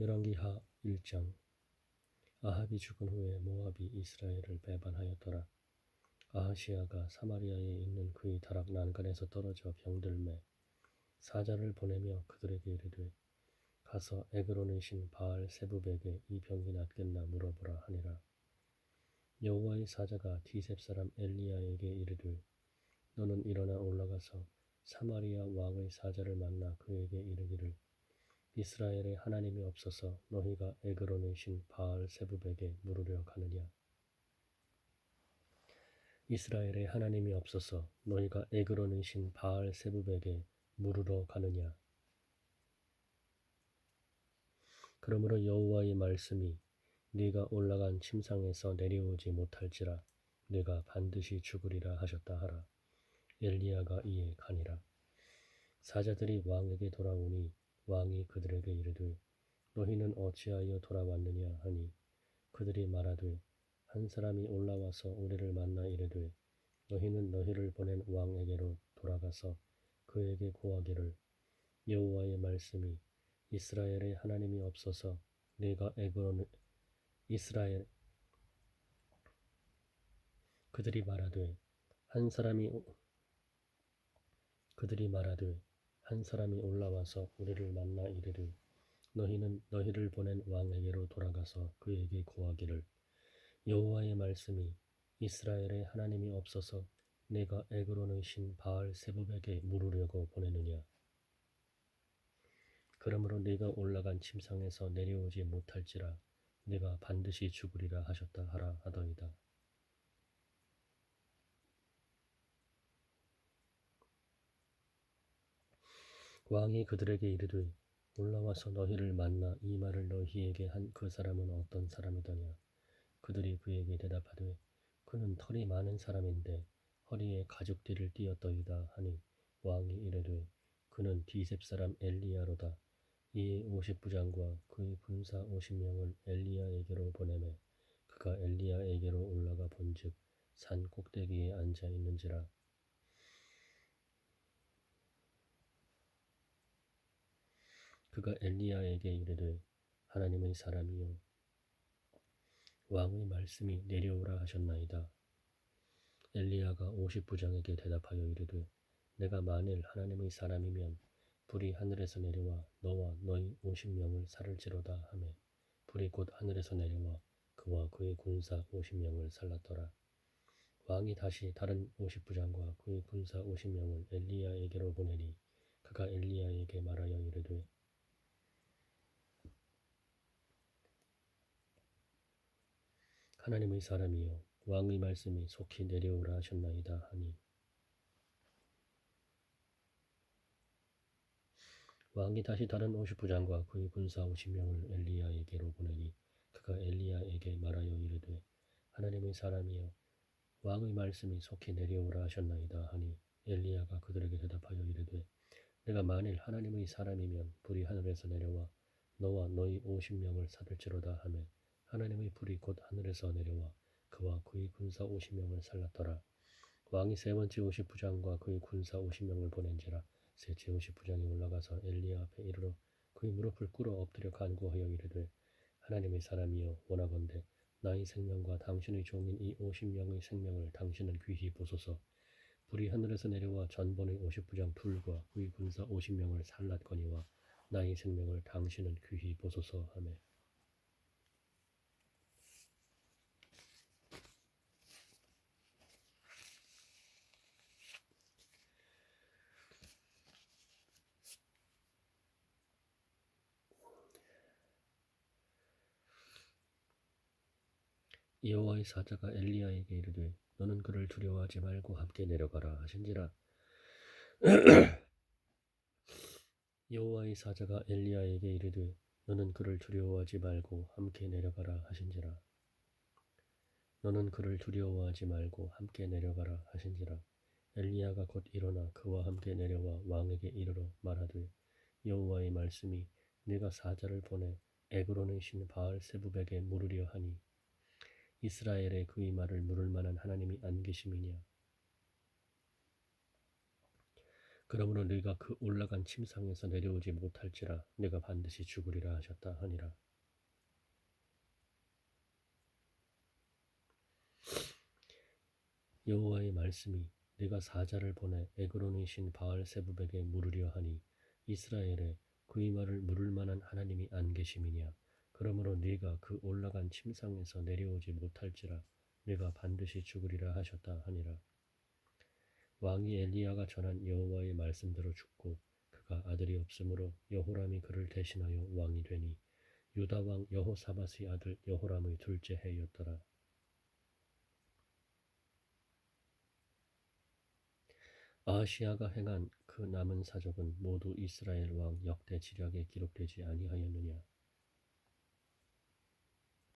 열왕기하 1장 아합이 죽은 후에 모압이 이스라엘을 배반하였더라. 아하시아가 사마리아에 있는 그의 다락 난간에서 떨어져 병들매 사자를 보내며 그들에게 이르되 가서 에그론의 신 바알 세부백에 이 병이 낫겠나 물어보라 하니라. 여호와의 사자가 디셉 사람 엘리야에게 이르되 너는 일어나 올라가서 사마리아 왕의 사자를 만나 그에게 이르기를 이스라엘에 하나님이 없어서 너희가 에그론의 신 바알 세부백에 물으려 가느냐? 이스라엘에 하나님이 없어서 너희가 에그론의 신 바알 세부백에 물으러 가느냐? 그러므로 여호와의 말씀이 네가 올라간 침상에서 내려오지 못할지라 네가 반드시 죽으리라 하셨다 하라. 엘리야가 이에 가니라. 사자들이 왕에게 돌아오니 왕이 그들에게 이르되 너희는 어찌하여 돌아왔느냐? 하니 그들이 말하되 한 사람이 올라와서 우리를 만나 이르되 너희는 너희를 보낸 왕에게로 돌아가서 그에게 고하기를. 여호와의 말씀이 이스라엘에 하나님이 없어서 네가 에그론 이스라엘 그들이 말하되 한 사람이 그들이 말하되 한 사람이 올라와서 우리를 만나 이르되 너희는 너희를 보낸 왕에게로 돌아가서 그에게 고하기를 여호와의 말씀이 이스라엘에 하나님이 없어서 내가 에그론의 신 바알 세부백에 물으려고 보내느냐 그러므로 네가 올라간 침상에서 내려오지 못할지라 네가 반드시 죽으리라 하셨다 하라 하더이다. 왕이 그들에게 이르되 올라와서 너희를 만나 이 말을 너희에게 한 그 사람은 어떤 사람이더냐? 그들이 그에게 대답하되 그는 털이 많은 사람인데 허리에 가죽띠를 띠었더이다 하니 왕이 이르되 그는 디셉 사람 엘리야로다. 이에 오십 부장과 그의 군사 오십 명을 엘리야에게로 보내매 그가 엘리야에게로 올라가 본즉 산 꼭대기에 앉아 있는지라 그가 엘리야에게 이르되 하나님의 사람이요 왕의 말씀이 내려오라 하셨나이다. 엘리야가 오십 부장에게 대답하여 이르되 내가 만일 하나님의 사람이면 불이 하늘에서 내려와 너와 너희 오십 명을 살을지로다 하매 불이 곧 하늘에서 내려와 그와 그의 군사 오십 명을 살랐더라. 왕이 다시 다른 오십 부장과 그의 군사 오십 명을 엘리야에게로 보내니 그가 엘리야에게 말하여 이르되 하나님의 사람이여 왕의 말씀이 속히 내려오라 하셨나이다 하니. 왕이 다시 다른 오십 부장과 그의 군사 오십 명을 엘리야에게로 보내니 그가 엘리야에게 말하여 이르되 하나님의 사람이여 왕의 말씀이 속히 내려오라 하셨나이다 하니 엘리야가 그들에게 대답하여 이르되 내가 만일 하나님의 사람이면 불이 하늘에서 내려와 너와 너희 오십 명을 살을지로다 하매 하나님의 불이 곧 하늘에서 내려와 그와 그의 군사 오십 명을 살랐더라. 왕이 세 번째 오십 부장과 그의 군사 오십 명을 보낸지라 셋째 오십 부장이 올라가서 엘리야 앞에 이르러 그의 무릎을 꿇어 엎드려 간구하여 이르되 하나님의 사람이여 원하건대 나의 생명과 당신의 종인 이 오십 명의 생명을 당신은 귀히 보소서. 불이 하늘에서 내려와 전번의 오십 부장 둘과 그의 군사 오십 명을 살랐거니와 나의 생명을 당신은 귀히 보소서 하매 여호와의 사자가 엘리야에게 이르되 너는 그를 두려워하지 말고 함께 내려가라 하신지라. 여호와의 사자가 엘리야에게 이르되 너는 그를 두려워하지 말고 함께 내려가라 하신지라 너는 그를 두려워하지 말고 함께 내려가라 하신지라. 엘리야가 곧 일어나 그와 함께 내려와 왕에게 이르러 말하되 여호와의 말씀이 네가 사자를 보내 에그론의 신 바알 세부백에 물으려 하니 이스라엘에 그의 말을 물을 만한 하나님이 안 계심이냐 그러므로 네가 그 올라간 침상에서 내려오지 못할지라 네가 반드시 죽으리라 하셨다 하니라. 여호와의 말씀이 네가 사자를 보내 에그론의 신 바알 세부백에 물으려 하니 이스라엘에 그의 말을 물을 만한 하나님이 안 계심이냐 그러므로 네가 그 올라간 침상에서 내려오지 못할지라 네가 반드시 죽으리라 하셨다 하니라. 왕이 엘리야가 전한 여호와의 말씀대로 죽고 그가 아들이 없으므로 여호람이 그를 대신하여 왕이 되니 유다 왕 여호사밧의 아들 여호람의 둘째 해였더라. 아시아가 행한 그 남은 사적은 모두 이스라엘 왕 역대 지략에 기록되지 아니하였느냐